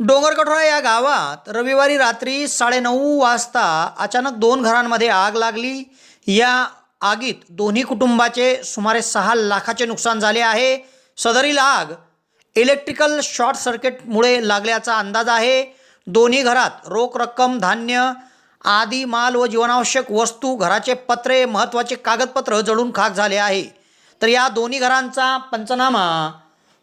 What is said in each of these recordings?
डोंगरकठोरा या गावात रविवारी रात्री साडेनऊ वाजता अचानक दोन घरांमध्ये आग लागली. या आगीत दोन्ही कुटुंबाचे सुमारे सहा लाखाचे नुकसान झाले आहे. सदरील आग इलेक्ट्रिकल शॉर्ट सर्किटमुळे लागल्याचा अंदाज आहे. दोन्ही घरात रोख रक्कम धान्य आदी माल व जीवनावश्यक वस्तू घराचे पत्रे महत्त्वाचे कागदपत्र जळून खाक झाले आहे. तर या दोन्ही घरांचा पंचनामा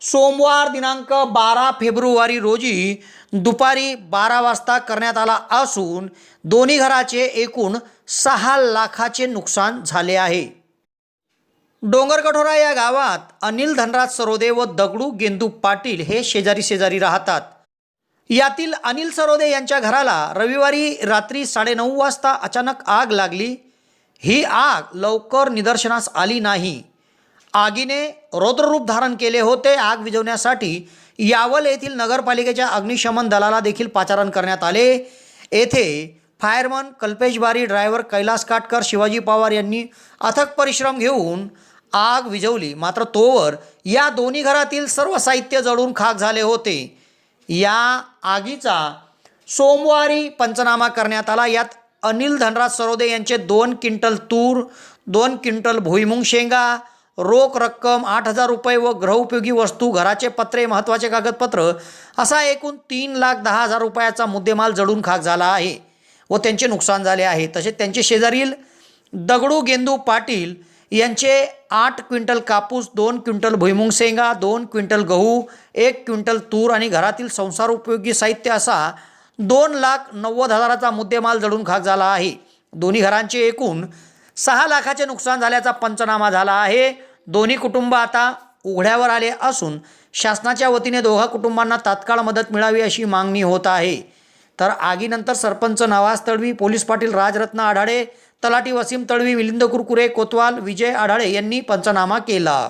सोमवार दिनांक बारा फेब्रुवारी रोजी दुपारी बारा वाजता करण्यात आला असून दोन्ही घराचे एकूण सहा लाखाचे नुकसान झाले आहे. डोंगरकठोरा या गावात अनिल धनराज सरोदे व दगडू गेंदू पाटील हे शेजारी शेजारी राहतात. यातील अनिल सरोदे यांच्या घराला रविवारी रात्री साडेनऊ वाजता अचानक आग लागली. ही आग लवकर निदर्शनास आली नाही. आगीने रौद्ररूप धारण केले होते. आग विझवण्यासाठी यावल येथील नगरपालिकेच्या अग्निशमन दलाला देखील पाचारण करण्यात आले. येथे फायरमन कल्पेश बारी ड्रायव्हर कैलास काटकर शिवाजी पवार यांनी अथक परिश्रम घेऊन आग विझवली. मात्र तोवर या दोन्ही घरातील सर्व साहित्य जळून खाक झाले होते. या आगीचा सोमवारी पंचनामा करण्यात आला. यात अनिल धनराज सरोदे यांचे दोन क्विंटल तूर दोन क्विंटल भुईमुंग शेंगा रोख रक्कम आठ हजार रुपये व गृहउपयोगी वस्तू घराचे पत्रे महत्त्वाचे कागदपत्र असा एकूण तीन लाख दहा हजार रुपयाचा मुद्देमाल जळून खाक झाला आहे व त्यांचे नुकसान झाले आहे. तसेच त्यांचे शेजारील दगडू गेंदू पाटील यांचे आठ क्विंटल कापूस दोन क्विंटल भुईमुंग शेंगा दोन क्विंटल गहू एक क्विंटल तूर आणि घरातील संसार उपयोगी साहित्य असा दोन लाख नव्वद हजाराचा मुद्देमाल जळून खाक झाला आहे. दोन्ही घरांचे एकूण सहा लाखाचे नुकसान झाल्याचा पंचनामा झाला आहे. दोन्ही कुटुंब आता उघड्यावर आले असून शासनाच्या वतीने दोघा कुटुंबांना तात्काळ मदत मिळावी अशी मागणी होत आहे. तर आगीनंतर सरपंच नवाज तळवी पोलीस पाटील राजरत्न आढाळे तलाटी वसीम तळवी मिलिंद कुरकुरे कोतवाल विजय आढाळे यांनी पंचनामा केला.